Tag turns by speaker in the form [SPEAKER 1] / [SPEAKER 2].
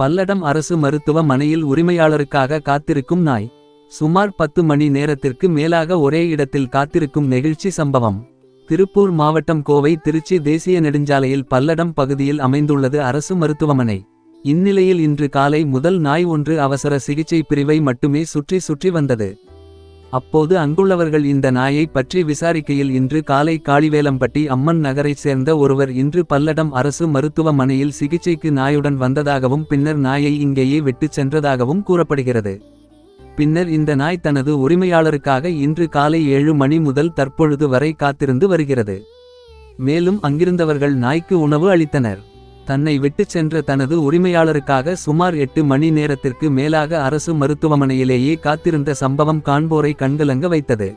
[SPEAKER 1] பல்லடம் அரசு மருத்துவ மனையில் உரிமையாளருக்காக காத்திருக்கும் நாய். சுமார் பத்து மணி நேரத்திற்கு மேலாக ஒரே இடத்தில் காத்திருக்கும் நெகிழ்ச்சி சம்பவம். திருப்பூர் மாவட்டம் கோவை திருச்சி தேசிய நெடுஞ்சாலையில் பல்லடம் பகுதியில் அமைந்துள்ளது அரசு மருத்துவமனை. இந்நிலையில் இன்று காலை முதல் நாய் ஒன்று அவசர சிகிச்சை பிரிவை மட்டுமே சுற்றி சுற்றி வந்தது. அப்போது அங்குள்ளவர்கள் இந்த நாயை பற்றி விசாரிக்கையில் இன்று காலை காளிவேலம்பட்டி அம்மன் நகரைச் சேர்ந்த ஒருவர் இன்று பல்லடம் அரசு மருத்துவமனையில் சிகிச்சைக்கு நாயுடன் வந்ததாகவும் பின்னர் நாயை இங்கேயே விட்டுச் சென்றதாகவும் கூறப்படுகிறது. பின்னர் இந்த நாய் தனது உரிமையாளருக்காக இன்று காலை ஏழு மணி முதல் தற்பொழுது வரை காத்திருந்து வருகிறது. மேலும் அங்கிருந்தவர்கள் நாய்க்கு உணவு அளித்தனர். தன்னை விட்டுச் சென்ற தனது உரிமையாளருக்காக சுமார் எட்டு மணி நேரத்திற்கு மேலாக அரசு மருத்துவமனையிலேயே காத்திருந்த சம்பவம் காண்போரை கண்கலங்க வைத்தது.